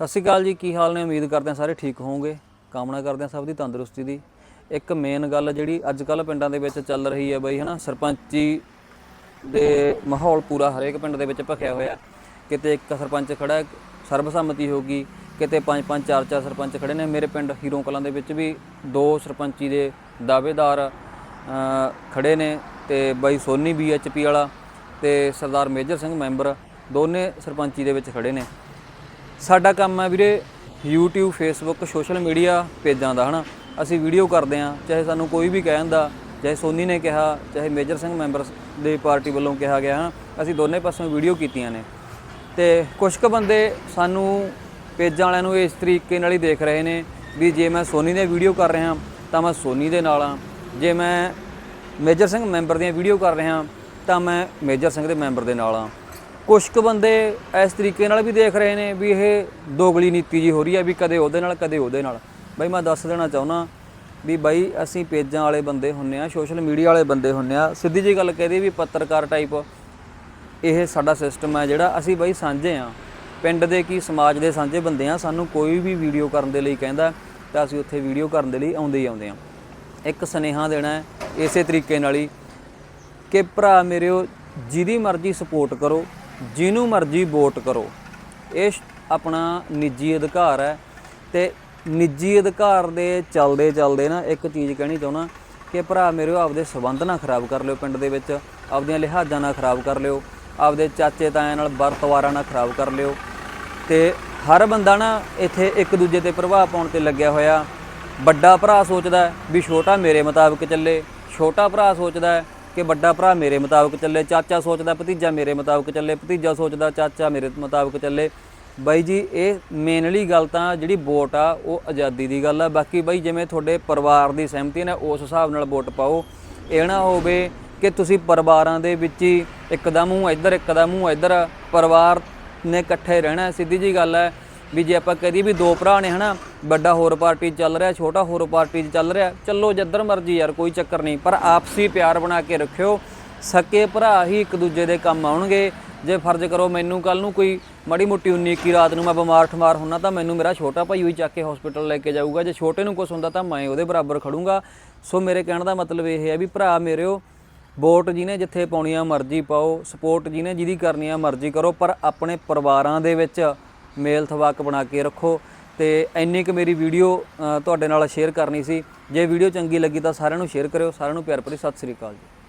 ਸਤਿ ਸ਼੍ਰੀ ਅਕਾਲ ਜੀ ਕੀ ਹਾਲ ਨੇ? ਉਮੀਦ ਕਰਦੇ ਹਾਂ ਸਾਰੇ ਠੀਕ ਹੋਵੋਗੇ। ਕਾਮਨਾ ਕਰਦੇ ਹਾਂ ਸਭ ਦੀ ਤੰਦਰੁਸਤੀ ਦੀ। ਇੱਕ ਮੇਨ ਗੱਲ ਜਿਹੜੀ ਅੱਜ ਕੱਲ ਪਿੰਡਾਂ ਦੇ ਵਿੱਚ ਚੱਲ ਰਹੀ ਹੈ ਬਈ ਹਨਾ ਸਰਪੰਚੀ ਦੇ ਮਾਹੌਲ ਪੂਰਾ ਹਰੇਕ ਪਿੰਡ ਦੇ ਵਿੱਚ ਭਖਿਆ ਹੋਇਆ। ਕਿਤੇ ਇੱਕ ਸਰਪੰਚ ਖੜਾ ਸਰਬਸੰਮਤੀ ਹੋ ਗਈ ਕਿਤੇ ਪੰਜ ਪੰਜ ਚਾਰ ਚਾਰ ਸਰਪੰਚ ਖੜੇ ਨੇ। ਮੇਰੇ ਪਿੰਡ ਹੀਰੋ ਕਲਾਂ ਦੇ ਵਿੱਚ ਵੀ ਦੋ ਸਰਪੰਚੀ ਦੇ ਦਾਅਵੇਦਾਰ ਅ, ਖੜੇ ਨੇ ਤੇ ਬਾਈ ਸੋਨੀ ਬੀਐਚਪੀ ਵਾਲਾ ਤੇ ਸਰਦਾਰ ਮੇਜਰ ਸਿੰਘ ਮੈਂਬਰ ਦੋਨੇ ਸਰਪੰਚੀ ਦੇ ਵਿੱਚ ਖੜੇ ਨੇ। ਸਾਡਾ ਕੰਮ ਹੈ ਵੀਰੇ YouTube, Facebook ਸੋਸ਼ਲ ਮੀਡੀਆ ਪੇਜਾਂ ਦਾ, ਹਨਾ? ਅਸੀਂ ਵੀਡੀਓ ਕਰਦੇ ਆ ਚਾਹੇ ਸਾਨੂੰ ਕੋਈ ਵੀ ਕਹਿ ਜਾਂਦਾ ਚਾਹੇ ਸੋਨੀ ਨੇ ਕਿਹਾ, ਚਾਹੇ ਮੇਜਰ ਸਿੰਘ ਮੈਂਬਰ ਦੇ ਪਾਰਟੀ ਵੱਲੋਂ ਕਿਹਾ ਗਿਆ, ਹਨਾ? ਅਸੀਂ ਦੋਨੇ ਪਾਸੋਂ ਵੀਡੀਓ ਕੀਤੀਆਂ ਨੇ। ਤੇ ਕੁਝ ਕੁ ਬੰਦੇ ਸਾਨੂੰ ਪੇਜਾਂ ਵਾਲਿਆਂ ਨੂੰ ਇਸ ਤਰੀਕੇ ਨਾਲ ਹੀ ਦੇਖ ਰਹੇ ਨੇ ਵੀ ਜੇ ਮੈਂ ਸੋਨੀ ਦੀ ਵੀਡੀਓ ਕਰ ਰਿਹਾ, ਤਾਂ ਮੈਂ ਸੋਨੀ ਦੇ ਨਾਲ ਆ ਜੇ ਮੈਂ ਮੇਜਰ ਸਿੰਘ ਮੈਂਬਰ ਦੀਆਂ ਵੀਡੀਓ ਕਰ ਰਿਹਾ, ਤਾਂ ਮੈਂ ਮੇਜਰ ਸਿੰਘ ਦੇ ਮੈਂਬਰ ਦੇ ਨਾਲ ਆ ਕੁਝ ਕੁ ਬੰਦੇ ਇਸ ਤਰੀਕੇ ਨਾਲ ਵੀ ਦੇਖ ਰਹੇ ਨੇ ਵੀ ਇਹ ਦੋਗਲੀ ਨੀਤੀ ਜੀ ਹੋ ਰਹੀ ਹੈ ਵੀ ਕਦੇ ਉਹਦੇ ਨਾਲ, ਕਦੇ ਉਹਦੇ ਨਾਲ। ਬਈ ਮੈਂ ਦੱਸ ਦੇਣਾ ਚਾਹੁੰਦਾ ਵੀ ਬਾਈ ਅਸੀਂ ਪੇਜਾਂ ਵਾਲੇ ਬੰਦੇ ਹੁੰਨੇ ਆ ਸੋਸ਼ਲ ਮੀਡੀਆ ਵਾਲੇ ਬੰਦੇ ਹੁੰਨੇ ਆ। ਸਿੱਧੀ ਜੀ ਗੱਲ ਕਹਦੇ ਵੀ ਪੱਤਰਕਾਰ ਟਾਈਪ ਇਹ ਸਾਡਾ ਸਿਸਟਮ ਹੈ ਜਿਹੜਾ ਅਸੀਂ ਬਾਈ ਸਾਂਝੇ ਆ। ਪਿੰਡ ਦੇ ਕੀ ਸਮਾਜ ਦੇ ਸਾਂਝੇ ਬੰਦੇ ਆ, ਸਾਨੂੰ ਕੋਈ ਵੀ ਵੀਡੀਓ ਕਰਨ ਦੇ ਲਈ ਕਹਿੰਦਾ ਤਾਂ ਅਸੀਂ ਉੱਥੇ ਵੀਡੀਓ ਕਰਨ ਦੇ ਲਈ ਆਉਂਦੇ ਹੀ ਆਉਂਦੇ ਆ। ਇੱਕ ਸਨੇਹਾ ਦੇਣਾ ਹੈ ਇਸੇ ਤਰੀਕੇ ਨਾਲ ਹੀ ਕਿ ਭਰਾ ਮੇਰਿਓ ਜਿਹਦੀ ਮਰਜ਼ੀ ਸਪੋਰਟ ਕਰੋ। ਜਿਹਨੂੰ ਮਰਜ਼ੀ ਵੋਟ ਕਰੋ। ਇਹ ਆਪਣਾ ਨਿੱਜੀ ਅਧਿਕਾਰ ਹੈ ਤੇ ਨਿੱਜੀ ਅਧਿਕਾਰ ਦੇ ਚੱਲਦੇ ਚੱਲਦੇ ਨਾ ਇੱਕ ਚੀਜ਼ ਕਹਿਣੀ ਚਾਹੁੰਦਾ ਕਿ ਭਰਾ ਮੇਰਿਓ ਆਪਦੇ ਸਬੰਧ ਨਾ ਖਰਾਬ ਕਰ ਲਿਓ ਪਿੰਡ ਦੇ ਵਿੱਚ, ਆਪਦੀਆਂ ਲਿਹਾਜ਼ਾਂ ਨਾ ਖਰਾਬ ਕਰ ਲਿਓ, ਆਪਦੇ ਚਾਚੇ ਤਾਇਆਂ ਨਾਲ ਵਰਤਵਾਰਾਂ ਨਾ ਖਰਾਬ ਕਰ ਲਿਓ। ਤੇ ਹਰ ਬੰਦਾ ਨਾ ਇੱਥੇ ਇੱਕ ਦੂਜੇ ਤੇ ਪ੍ਰਭਾਵ ਪਾਉਣ ਤੇ ਲੱਗਿਆ ਹੋਇਆ। ਵੱਡਾ ਭਰਾ ਸੋਚਦਾ ਵੀ ਛੋਟਾ ਮੇਰੇ ਮੁਤਾਬਕ ਚੱਲੇ, ਛੋਟਾ ਭਰਾ ਸੋਚਦਾ ਕਿ ਵੱਡਾ ਭਰਾ ਮੇਰੇ ਮੁਤਾਬਕ ਚੱਲੇ, ਚਾਚਾ ਸੋਚਦਾ, ਭਤੀਜਾ ਮੇਰੇ ਮੁਤਾਬਕ ਚੱਲੇ, ਭਤੀਜਾ ਸੋਚਦਾ, ਚਾਚਾ ਮੇਰੇ ਮੁਤਾਬਕ ਚੱਲੇ। ਬਾਈ ਜੀ, ਇਹ ਮੇਨਲੀ ਗੱਲ ਤਾਂ ਜਿਹੜੀ ਵੋਟ ਆ, ਉਹ ਆਜ਼ਾਦੀ ਦੀ ਗੱਲ ਆ। ਬਾਕੀ ਬਾਈ, ਜਿਵੇਂ ਤੁਹਾਡੇ ਪਰਿਵਾਰ ਦੀ ਸਹਿਮਤੀ ਨੇ ਉਸ ਹਿਸਾਬ ਨਾਲ ਵੋਟ ਪਾਓ। ਇਹ ਨਾ ਹੋਵੇ ਕਿ ਤੁਸੀਂ ਪਰਿਵਾਰਾਂ ਦੇ ਵਿੱਚ ਹੀ ਇੱਕਦਮ ਮੂੰਹ ਇੱਧਰ ਇੱਕ ਦਾ ਮੂੰਹ ਇੱਧਰ ਪਰਿਵਾਰ ਨੇ ਇਕੱਠੇ ਰਹਿਣਾ, ਸਿੱਧੀ ਜੀ ਗੱਲ ਹੈ। ਵੀ ਜੇ ਆਪਾਂ ਕਹਦੀ ਵੀ ਦੋ ਭਰਾ ਨੇ ਹਨਾ, ਵੱਡਾ ਹੋਰ ਪਾਰਟੀ 'ਚ ਚੱਲ ਰਿਹਾ, ਛੋਟਾ ਹੋਰ ਪਾਰਟੀ 'ਚ ਚੱਲ ਰਿਹਾ, ਚੱਲੋ ਜਿੱਧਰ ਮਰਜ਼ੀ ਯਾਰ, ਕੋਈ ਚੱਕਰ ਨਹੀਂ। ਪਰ ਆਪਸੀ ਪਿਆਰ ਬਣਾ ਕੇ ਰੱਖਿਓ, ਸਕੇ ਭਰਾ ਹੀ ਇੱਕ ਦੂਜੇ ਦੇ ਕੰਮ ਆਉਣਗੇ। ਜੇ ਫਰਜ਼ ਕਰੋ ਮੈਨੂੰ ਕੱਲ ਨੂੰ ਕੋਈ ਮਾੜੀ ਮੋਟੀ 19 ਕੀ ਰਾਤ ਨੂੰ ਮੈਂ ਬਿਮਾਰ ਠਮਾਰ ਹੁੰਨਾ, ਤਾਂ ਮੈਨੂੰ ਮੇਰਾ ਛੋਟਾ ਭਾਈ ਹੋਈ ਚੱਕ ਕੇ ਹਸਪੀਟਲ ਲੈ ਕੇ ਜਾਊਗਾ। ਜੇ ਛੋਟੇ ਨੂੰ ਕੁਝ ਹੁੰਦਾ, ਤਾਂ ਮੈਂ ਉਹਦੇ ਬਰਾਬਰ ਖੜੂੰਗਾ। ਸੋ ਮੇਰੇ ਕਹਿਣ ਦਾ ਮਤਲਬ ਇਹ ਹੈ ਵੀ ਭਰਾ ਮੇਰਿਓ, ਵੋਟ ਜਿਹਨੇ ਜਿੱਥੇ ਪਾਉਣੀ ਆ ਮਰਜ਼ੀ ਪਾਓ, ਸਪੋਰਟ ਜਿਹਨੇ ਜਿਹਦੀ ਕਰਨੀ ਆ ਮਰਜ਼ੀ ਕਰੋ, ਪਰ ਆਪਣੇ ਪਰਿਵਾਰਾਂ ਦੇ ਵਿੱਚ ਮੇਲ ਥਵਾਕ ਬਣਾ ਕੇ ਰੱਖੋ ਤੇ ਇੰਨੀ ਕੁ ਮੇਰੀ ਵੀਡੀਓ ਤੁਹਾਡੇ ਨਾਲ ਸ਼ੇਅਰ ਕਰਨੀ ਸੀ। ਜੇ ਵੀਡੀਓ ਚੰਗੀ ਲੱਗੀ ਤਾਂ ਸਾਰਿਆਂ ਨੂੰ ਸ਼ੇਅਰ ਕਰਿਓ। ਸਾਰਿਆਂ ਨੂੰ ਪਿਆਰ ਭਰੀ ਸਤਿ ਸ੍ਰੀ ਅਕਾਲ ਜੀ।